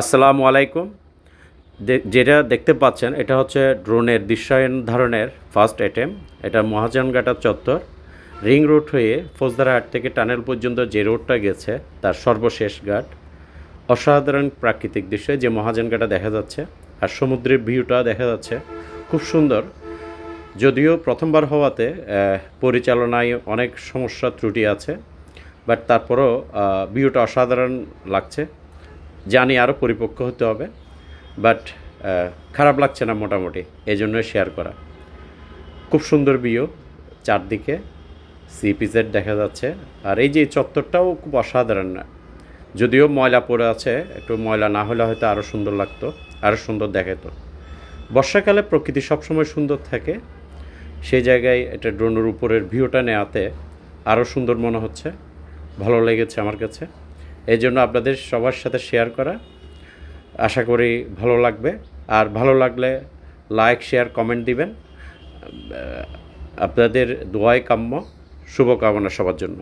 আসসালামু আলাইকুম। যেটা দেখতে পাচ্ছেন, এটা হচ্ছে ড্রোনের দৃশ্যায়ন ধারণের ফার্স্ট আইটেম এটা মহাজনঘাটা চত্বর। রিং রোড হয়ে ফৌজদারহাট থেকে টানেল পর্যন্ত যে রোডটা গেছে, তার সর্বশেষ ঘাট। অসাধারণ প্রাকৃতিক দৃশ্য যে মহাজনঘাটা দেখা যাচ্ছে, আর সমুদ্রের ভিউটা দেখা যাচ্ছে। খুব সুন্দর। যদিও প্রথমবার হওয়াতে পরিচালনায় অনেক সমস্যা, ত্রুটি আছে বাট তারপরও ভিউটা অসাধারণ লাগছে। জানি আরও পরিপক্ক হতে হবে বাট খারাপ লাগছে না মোটামুটি এই জন্য শেয়ার করা। খুব সুন্দর ভিউ চারদিকে সিপিজেড দেখা যাচ্ছে, আর এই যে চত্বরটাও খুব অসাধারণ। না যদিও ময়লা পড়ে আছে, একটু ময়লা না হলে হয়তো আরও সুন্দর লাগতো আরও সুন্দর দেখাতো বর্ষাকালে প্রকৃতি সবসময় সুন্দর থাকে, সেই জায়গায় এটা ড্রোনের উপরের ভিউটা নেওয়াতে আরও সুন্দর মনে হচ্ছে, ভালো লেগেছে আমার কাছে। এই জন্য আপনাদের সবার সাথে শেয়ার করা। আশা করি ভালো লাগবে। আর ভালো লাগলে লাইক শেয়ার কমেন্ট দিবেন। আপনাদের দোয়াই কাম্য। শুভকামনা সবার জন্য।